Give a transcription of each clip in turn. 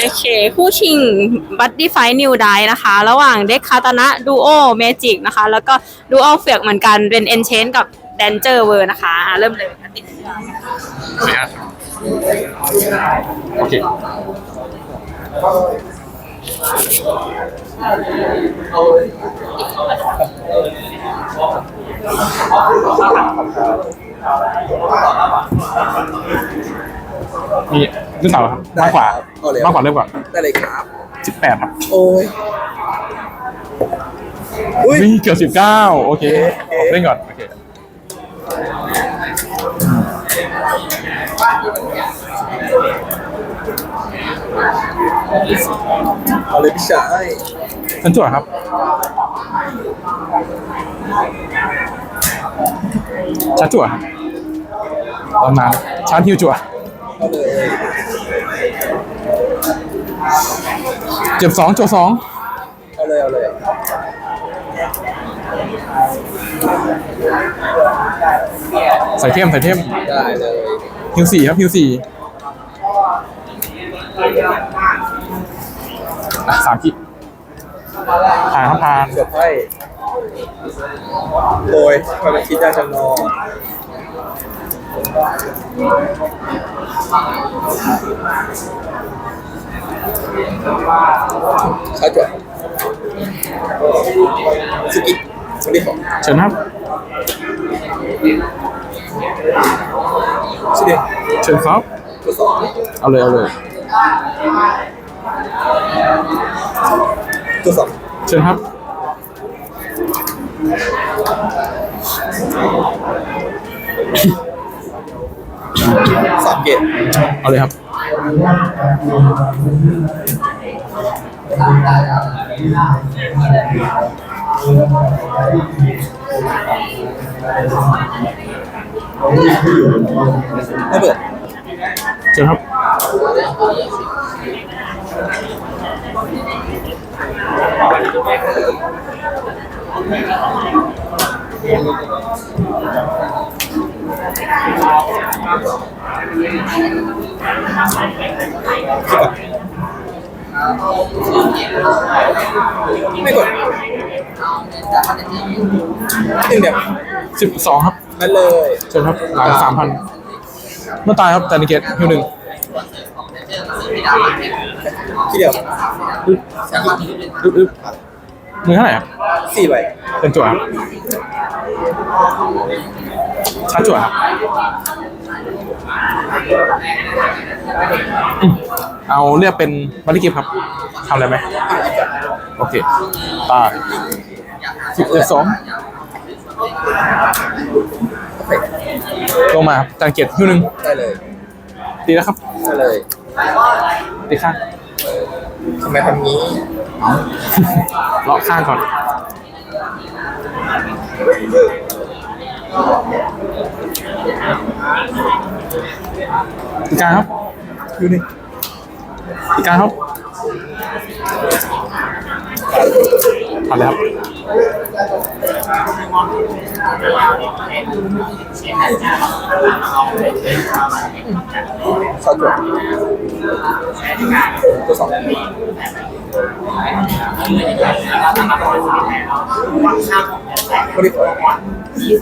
โอเค คู่ชิงบัตตี้ไฟนิวไดนะคะ ระหว่างเด็กคาตานะดูโอเมจิกนะคะ แล้วก็ดูโอเฟียกเหมือนกันเป็นเอนเชนกับแดนเจอร์เวอร์นะคะอะเริ่มเลยค่ะติดโอเค มีรุ่นเต่าครับมากกว่าเอาเลยมากกว่าเริ่มก่อนได้เลยครับ สิบแปดครับโอ้ยอุ้ยวิ่งเกือบสิบเก้าโอเคโอเคเล่นก่อนโอเคเอาเลยพี่ชายฉันจวดครับชาร์จจั่วครับตำนานชาร์จฮิวจั่ว เจ็บสองจั่วสองเอาเลยเอาเลยใส่เทมใส่เทมได้เลยฮิวสี่ครับฮิวสี่อะสามคิผ่านครับผ่านเกือบให้โดยทำไมคิดได้จังนอ ข้าจดสกิสวัสดีครับเชิญครับสวัสดีเชิญครับตัวสองเอาเลยเอาเลยตัวสองเชิญครับสามเกตเอาเลยครับ ไม่เปิดเชิญครับ ไม่กดหนึ่งเดียวสิบสองครับนั่นเลยเชิญครับหลังสามพันเมื่อตายครับแต่นิเกตฮิวหนึ่งที่เดียวอึ๊บอึ๊บอึ๊บมือเท่าไหร่ครับสี่ใบเป็นจั่วครับชาร์จจั่วครับ อืมเอาเรียกเป็นบริกิฟครับทำอะไรไหมโอเคตายสิบเอ็ดสองลงมาครับจานเกียรติฮิวหนึ่งได้เลยตีแล้วครับ ได้เลยตีข้างทำไมทำงี้เลาะข้างก่อน ตีกางครับอยู่นี่ตีกางครับผ่านเลยครับเข้าจดตัวสองบริ โภค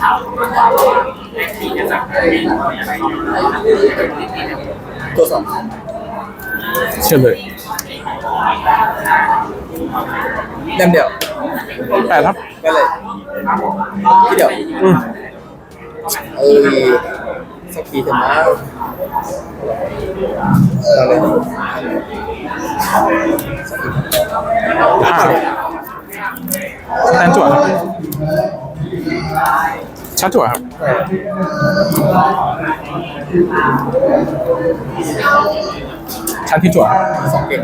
ตัวสองเชิญเลยเล่มเดียวแปดครับได้เลยที่เดียวอืมเออสักทีเถอะนะเอาเลยห้าครับสแตนจั่วครับ ชาร์จจั่วครับชาร์จที่จั่วครับสองเก่ง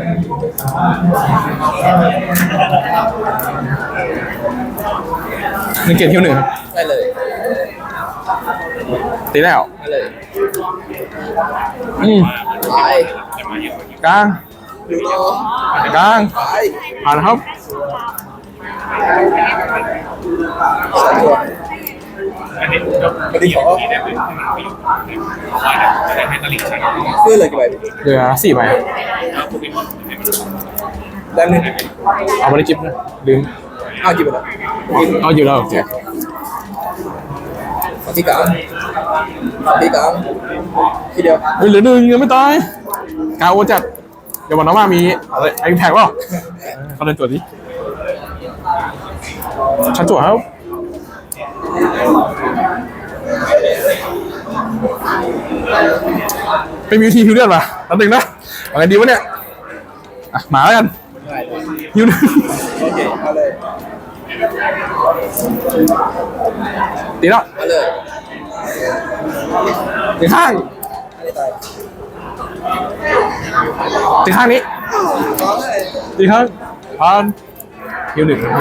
หนึ่งเกมฮิวหนึ่งครับได้เลย ตีแล้วได้เลย อืมไปกลางดูต่อกลางไปผ่านครับสามตัว อันนี้ยกวันนี้ขอที่ได้เป็นที่มันไม่อยู่เพราะว่าจะได้ให้ตลิ่งชันเพื่อเลยกี่ใบเหลือสี่ใบครับโปเกมอนให้มันด้านหนึงเอาบริจิปนะลืมอ้าวกี่ใบแล้วเอาอยู่แล้วโอเคพี่กลางมาที่กลางทีเดียวเหลือหนึ่งยังไม่ตายกาโอจัดเดี๋ยววันน้องว่ามีอะไรไอ้แท็กเปล่าเขาเดินตรวจดิ ชัดจั่วครับเป็นมิวทีฮิวเลือดป่ะอันหนึ่งนะเอาไงดีวะเนี่ยอะหมาแล้วกันฮิวเคเอาเลยตีแล้วเอาเลยตีข้างตีข้างนี้ต่อเลยตีข้างผ่าน ฮิวหนึ่งครับ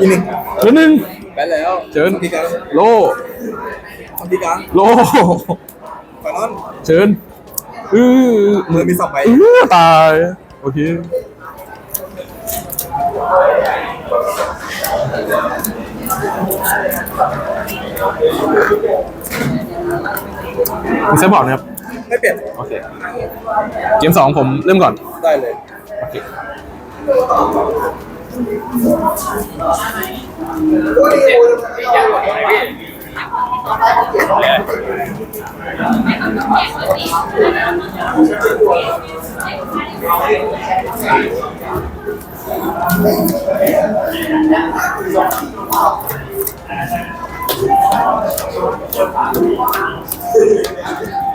อีกหนึ่งเหลือหนึ่งไปแล้วเชิญที่กลางโลทำทีกลางโลฝั่งนั้นเชิญอือมือมีสองใบอือตาย โอเคมีเซฟบอร์ดไหมครับ ไม่เปลี่ยนโอเคเกมสองผมเริ่มก่อน ได้เลย โอเคเ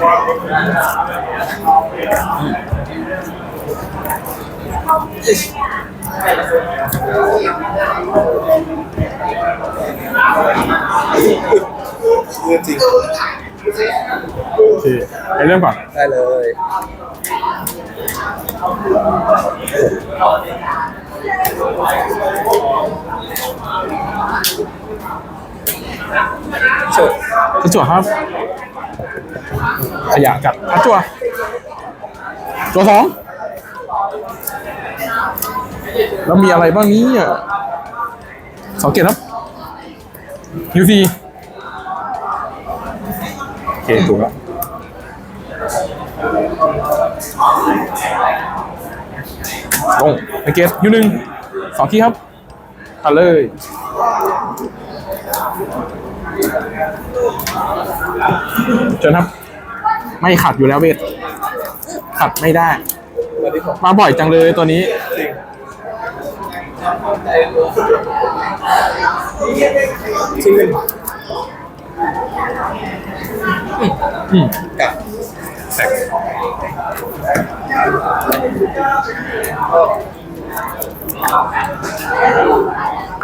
รื่องจริงโอเคไปเริ่มก่อนได้เลยเชิญทัจั่วครับ ขยะจัดทัดจั่วตัวสองแล้วมีอะไรบ้างนี้สองเกตครับยูซีโอเคถูกแล้วลงในเกตยูหนึ่งสองที่ครับเอาเลยเชิญครับ ไม่ขัดอยู่แล้วเวทขัดไม่ได้ มาบ่อยจังเลยตัวนี้จริงชิ้นหนึ่งอืมกับแสก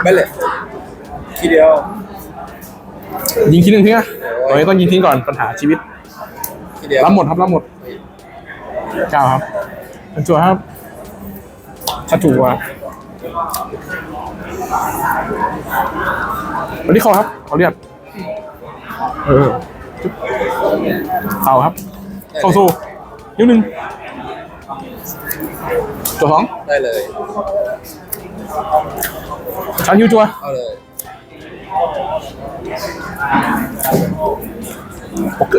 ไม่เลยทีเดียว ยิงทิ้งหนึ่งทิ้งอะโอ้ต้องยิงทิ้งก่อนปัญหาชีวิต ทีเดียวรับหมดครับรับหมดเก้าครับเป็นจัวครับชัดจัววันนี้เขาครับเขาเรียกเออจุ๊บเขาครับเข้าสู้นิ้วหนึ่งตัวสองได้เลยชาร์จฮิวจัวเอาเลย โอเค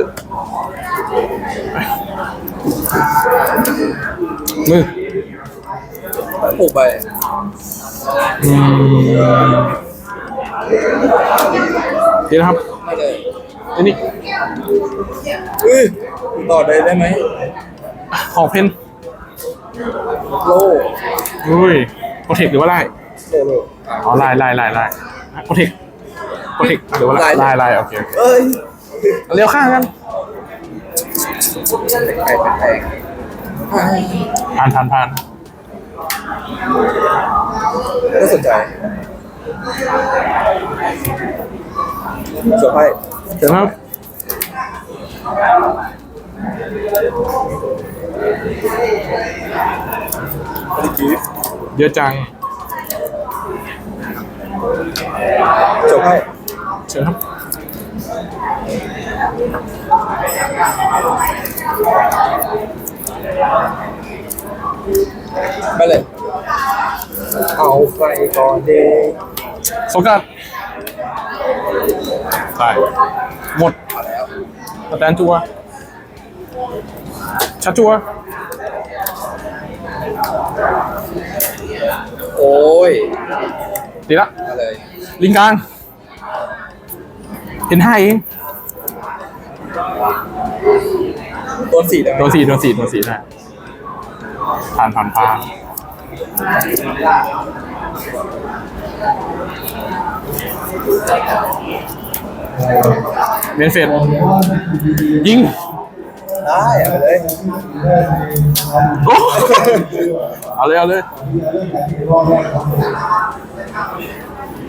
มือปลูกไปอืมดีนะครับได้เลยอันนี้อุ้ยต่อได้ได้ไหมขอเพนโลอุ้ยโปรเทคหรือว่าไล่โลโลอะอ๋อไล่ไล่ไล่ไล่โปรเทคโปรเทคหรือว่าไล่ไล่ไล่ไล่โอเคโอเค เอ้ยเร็วข้างกันแปลกแปลกแปลกอะผ่านผ่านผ่านน่าสนใจจบให้เดี๋ยวนะครับอันนี้กีฟเยอะจังจบให้เชิญครับ ไปเลย เอาไปก่อนเดย์โซกัสใช่หมดสแตนจัวชัดจัว โอ้ย ดีละ มาเลย ลิงกลาง เห็นห้าเองโดนสี่ได้ไหมโดนสี่โดนสี่โดนสี่ได้ผ่านผ่านผ่านเมนเฟดยิง ได้เอาไปเลยโอ้เอาเลยเอาเลย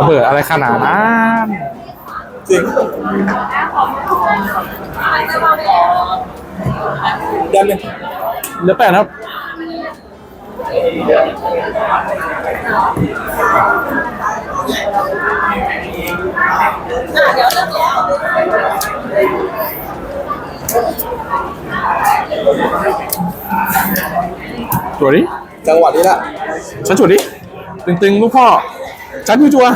ะเบิดอะไรขนาดนั้น จริงดันเลยเหลือแปดครับตัวนี้จังหวะนี้แหละฉันจุดดิตึงๆลูกพ่อ ฉันอยู่จัว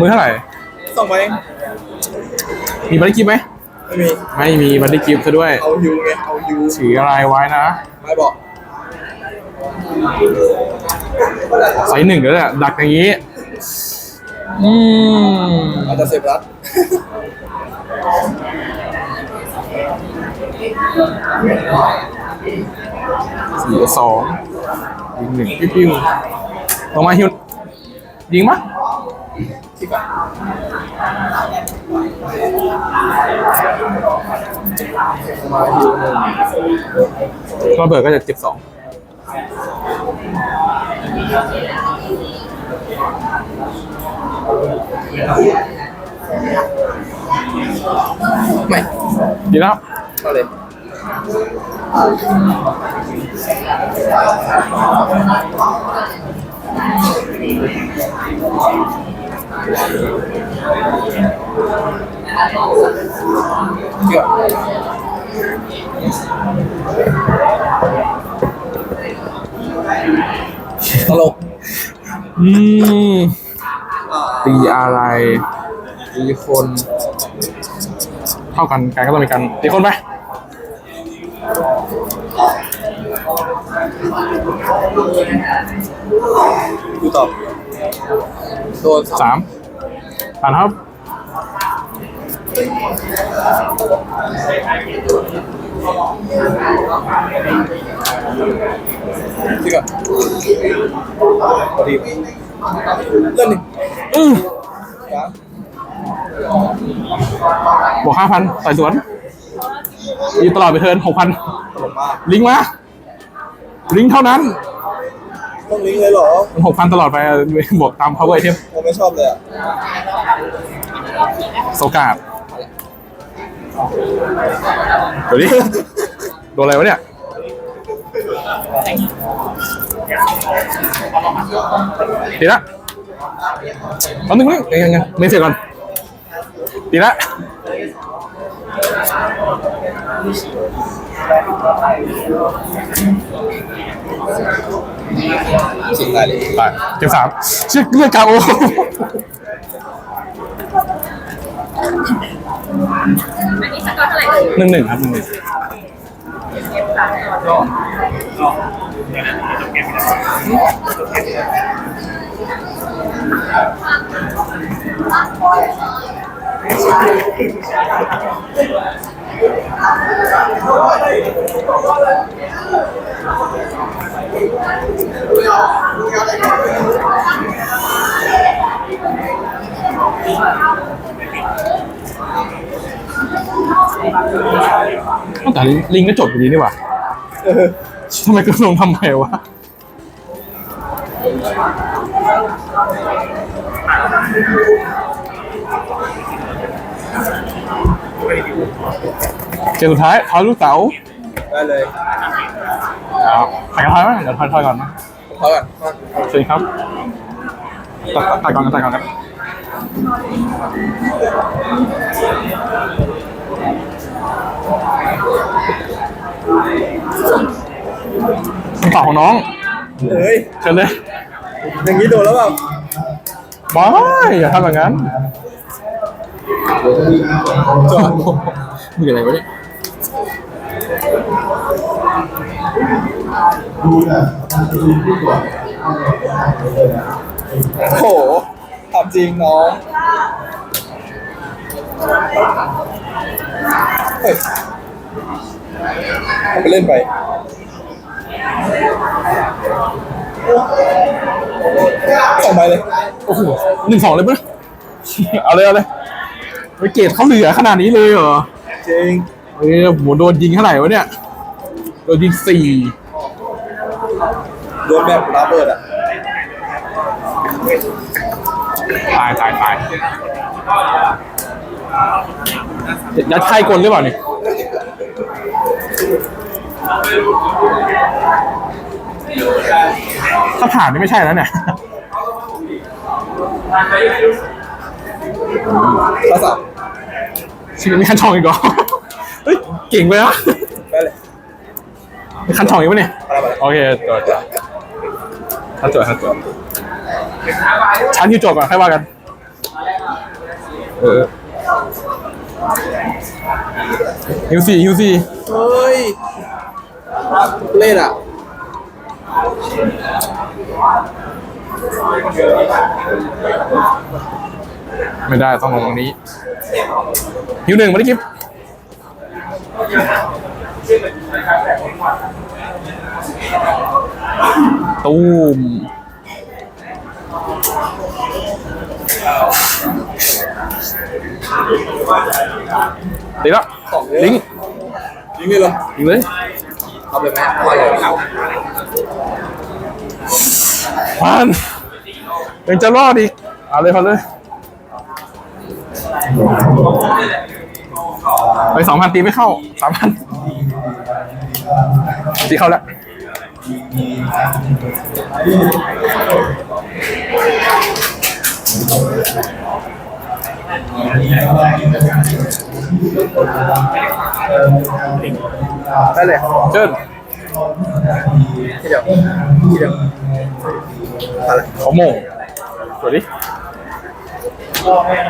มือเท่าไหร่ ส่งไปมีบัตรกิฟต์ไหม ไม่มี ไม่มีบัตรกิฟต์ซะด้วย เอายูไง เอายูถืออะไรไว้นะ ไม่บอกไซส์หนึ่งแล้วแหละดักอย่างนี้ อืมอาจจะเซฟรัดสี่สองยิงหนึ่งปิ้วๆลงมาฮิวยิงมะ ที่ก่อนมายูหนึ่งระเบิดก็จะเจ็บสองไม่ดีแล้วเอาเลย ที่ก่อนตลก อืมตีอะไรตีคน เท่ากันกันก็ต้องมีกันตีคนไปดูต่อ โดนสามสามผ่านครับที่ก่อนพอดีเล่นหนึ่งอือสามบวกห้าพันใส่สวนยีตลอดไปเทิร์นหกพันตลกมากลิงก์มาลิงก์เท่านั้น ต้องลิงก์เลยเหรอมันหกพันตลอดไปอะบวกตาม power item ผมไม่ชอบเลยอะโซกาดเดี๋ยวนี้ โดนอะไรวะเนี่ยดีละเอาหนึ่งนึงยังยังยังไม่เสร็จก่อนดีละ สุดท้ายเลยไปเก็บสามเชื่อเลือกกาโออันนี้สกอร์เท่าไหร่หนึ่งหนึ่งครับหนึ่งหนึ่งเแต่ลิงก็จบอยู่ดีนี่หว่าทำไมก็ลงทำไมวะ เกมสุดท้ายทอยลูกเต๋าได้เลยเอาใส่กระทอยไหมเดี๋ยวทอยทอยก่อนนะพอก่อนเชิญครับตัดตัดก่อนตัดก่อนครับคำตอบของน้องเฮ้ยเชิญเลย อย่างนี้โดนแล้วเปล่าบอยอย่าทำแบบนั้น จอดมีอะไรวะเนี่ยโอ้โหทำจริงน้องเฮ้ยไปเล่นไป สองใบเลย โอ้โหหนึ่งสองเลยปะเอาเลยเอาเลย ไปเกตเขาเหลือขนาดนี้เลยเหรอจริงเอ้ยโหโดนยิงเท่าไหร่วะเนี่ย โดนยิงสี่โดนแบบระเบิดอะตายตายตายยัดไข่กลหรือเปล่านี่ถ้าผ่านนี่ไม่ใช่แล้วเนี่ย ภาษา ชีวิตมีคันทองอีกเหรอเฮ้ยเก่งไปนะได้เลยมีคันทองอีกปะเนี่ยอะไรมาโอเคจดจดถ้าจดถ้าจดชั้นอยู่จบก่อนค่อยว่ากัน เออฮิวซี่ฮิวซี่เฮ้ย เล่นอะ ไม่ได้ต้องลงตรงนี้ฮิวหนึ่งมาดิกิฟตูมตีละสองเลยลิงก์ยิงเลยเหรอยิงเลยเอาเลยไหมเอาเลยเอาพันยังจะรอดอีกเอาเลยพันเลย ไปสองพันตีไม่เข้าสามพันตีเข้าแล้วได้เลยเชิญที่เดียวที่เดียวอะไรขโมงสวัสดี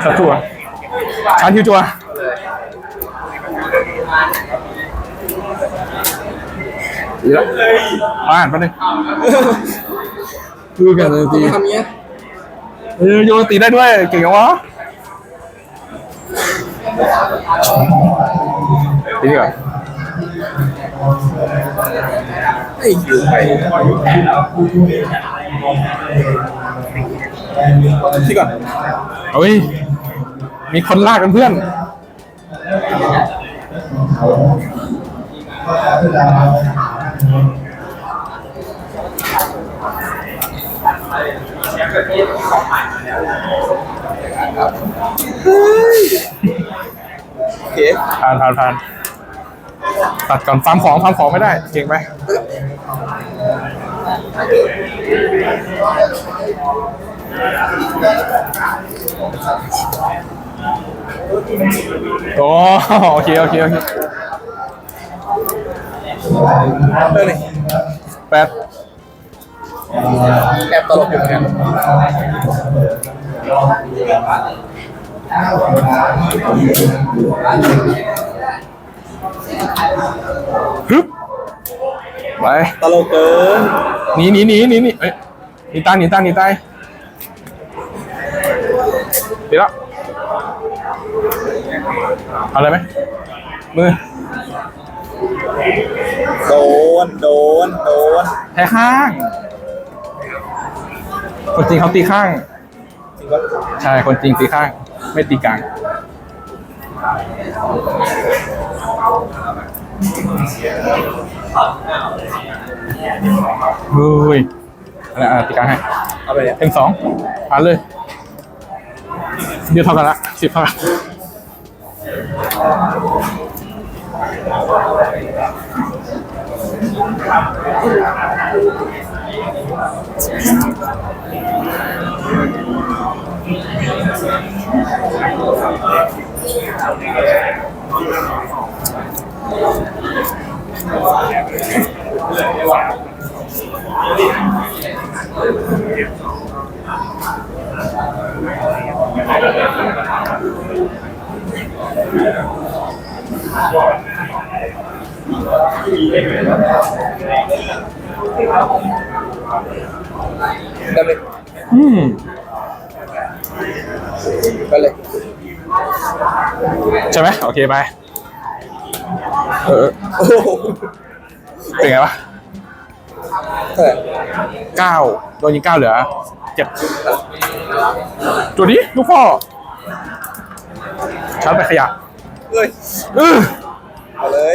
ชัดจัว ชันทิวจัวดีแล้วอ่านไปเลยดูกันเลยตีทำเงี้ยเออโยนตีได้ด้วยเก่งจังวะตีก่อนไอ้ยิวไปที่ก่อนเฮ้ย มีคนลากกันเพื่อนโอเคผ่านผ่านผ่านตัดก่อนฟาร์มของฟาร์มของไม่ได้ เก่งไหม โอ้โอเคโอเคโอเคเรื่องนี้แปดแอบตลกอยู่เหมือนกันฮึบไปตลกเกินหนีหนีหนีหนีหนีเอ้ยหนีตายหนีตายหนีตายเดี๋ยวละ เอาอะไรไหมมือ โดน โดน โดนแพ้ข้างคนจริงเขาตีข้าง จริงว่าใช่คนจริงตีข้าง ไม่ตีกลางเฮ้ยอะไรอะตีกลางให้เอาไปเนี่ยเต็งสองผ่านเลย เดียวเท่ากันละสิบเท่ากันได้เลยอืมไปเลยใช่ไหมโอเคไปเออโอ้โหเป็นไงวะเท่าไหร่เก้าโดนยิงเก้าเหลือเจ็ดตัวนี้ลูกพ่อชาร์จไปขยะ เฮ้ยเออเอาเลย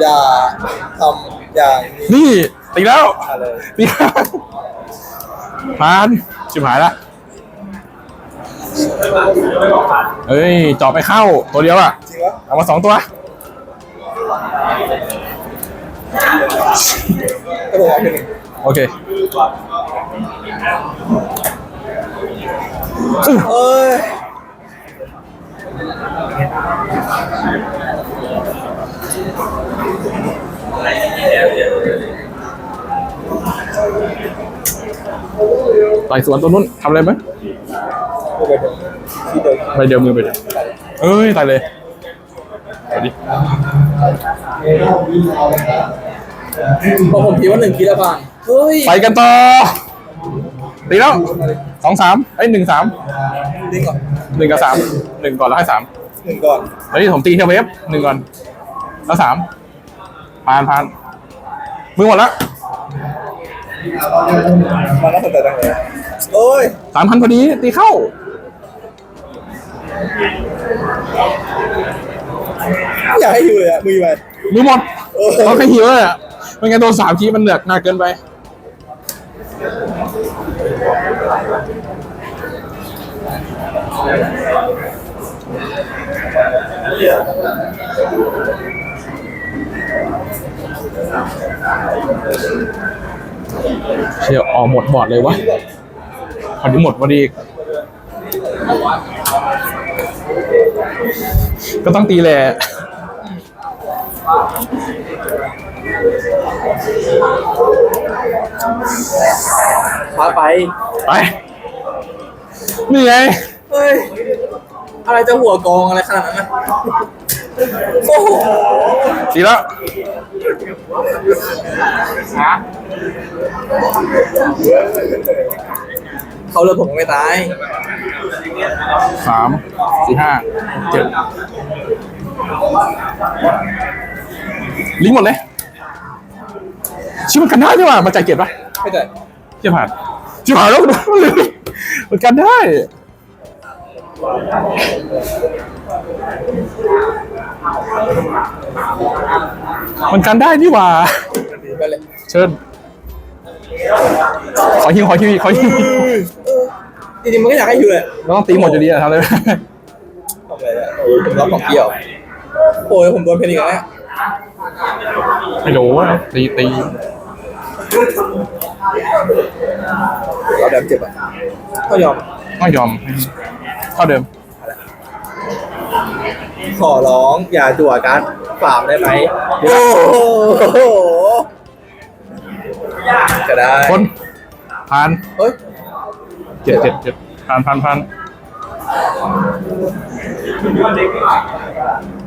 อย่าทำอย่างนี้นี่ตีแล้วเอาเลยตีแล้วผ่านชิบหายละเอ้ยจอบไปเข้าตัวเดียวอะจริงวะเอามาสองตัวถ้าผมเอาเป็นหนึ่ง โอเคเอ้ยไต่สวนตัวนู้นทำอะไรไหมไปเดียวมือไปเดียวเอ้ยตายเลยเอาดิพอผมคิดว่าหนึ่งคิดแล้วผ่าน เฮ้ยไปกันต่อตีแล้วสองสามไอ้ยหนึ่งสามดึงก่อนหนึ่งกับสามหนึ่งก่อนแล้วให้สามหนึ่งก่อนเฮ้ยผมตีเทเวฟหนึ่งก่อน แล้วสามผ่านผ่านมือหมดแล้วมาน่าสนใจจังเลยโอ้ยสามพันพอดีตีเข้าไม่อยากให้อยู่เลยอะมือไปมือหมดเออเขาแค่หิวเลยอะไม่งั้นโดนสามทีมันเหนือกหนักเกินไป เชียออกหมดบอดเลยวะพอดีหมดพอดี ก็ต้องตีแหละาไป ไปนี่ไงเฮ้ย อะไรจะหัวกองอะไรขนาดนั้นนะโอ้โหสีแล้วเขาเลยผมไม่ตายสามสี่ห้าเจ็ดลิงก์หมดเลยชื่อมันกันได้ด้วยว่ะมาจ่ายเกียรติปะไม่ได้เชี่ยผ่าน เชี่ยผ่านแล้วมันกันได้มันกันได้นี่หว่า เชิญ ขอฮิวขอฮิวขอฮิวจริงๆมันก็อยากให้อยู่เลยเราต้องตีหมดอยู่ดีอะทำเลยทำอะไรเนี่ยโอ้ยผมรับของเกี่ยว โอ้ยผมโดนเพนอีกแล้วไม่รู้อะตีตี เราแดมเจ็บอะก็ยอมไม่ยอมเท่าเดิม ขอร้องอย่าจั่วการ์ดฝามได้ไหมโอ้โหจะได้คนผ่านเฮ้ยเจ็ดเจ็ดเจ็ดผ่านผ่านผ่าน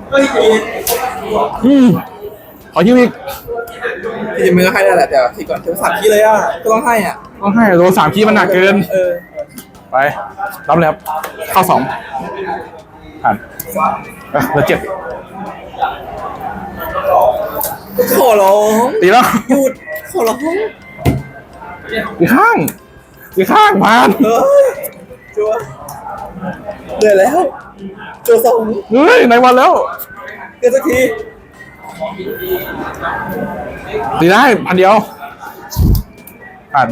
เฮ้ยอืมขอยืมอีก จริงๆมันก็ให้ได้แหละแต่ทีก่อนเทวสัตว์ที่เลยอะก็ต้องให้อะต้องให้โดนสามคีย์มันหนักเกิน เออไปรับเลยครับเข้าสองผ่านอะเหลือเจ็ดขอร้องตีแล้วหยุดขอร้องอีกข้างอีกข้างผ่านเฮ้ยจัวเหนื่อยแล้วจัวสองเฮ้ยในวันแล้วเกินสักที ตีได้พันเดียวผ่าน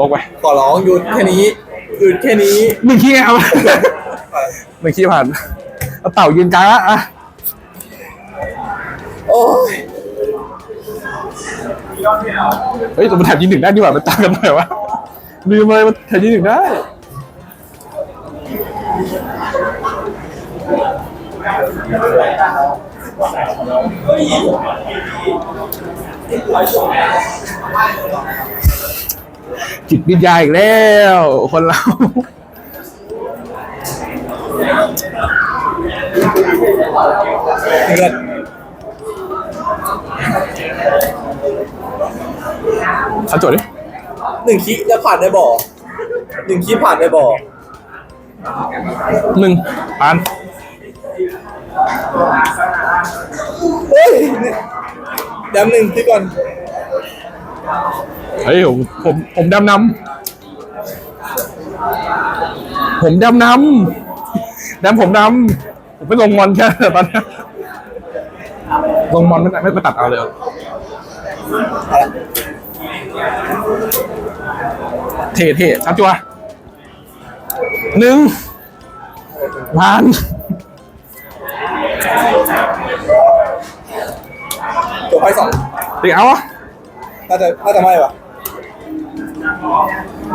ลงไปขอร้องหยุดแค่นี้หยุดแค่นี้หนึ่งขี้ครับหนึ่งขี้ผ่านเอาเต่ายืนกลางละอะโอ้ยเฮ้ยแต่มันแถบยิงหนึ่งได้ดีกว่ามันตามกันหน่อยวะลืมเลยมันแถบยิงหนึ่งได้ จิตวิทยาอีกแล้ว คนเราเงินเขาโจทย์ดิหนึ่งคิแล้วผ่านในบ่อหนึ่งคิผ่านในบ่อหนึ่งผ่าน เฮ้ยแดมหนึ่งที่ก่อนเฮ้ยผมผมผมดำน้ำผมดำน้ำดำผมดำผมไม่ลงมอนแค่ตอนนี้ลงมอนไม่ไม่ไม่ตัดเอาเลยเหรอเท่เท่ชัดจัวหนึ่งผ่าน ตัวไพ่สองตีเอาอะน่าจะน่าจะไม่ว่ะ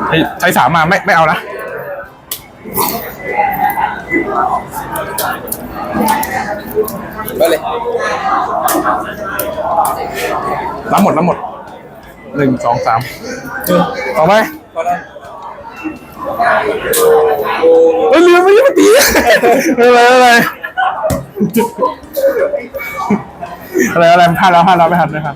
ไอ้ใช้สามมาไม่ไม่เอานะไปเลยรับหมดรับหมดหนึ่งสองสามหนึ่งต่อไปตอนนั้นเอ้ยลืมไม่ได้มาตีอะไรอะไร อะไรอะไรพลาดแล้วพลาดแล้วไม่ทันไม่ทัน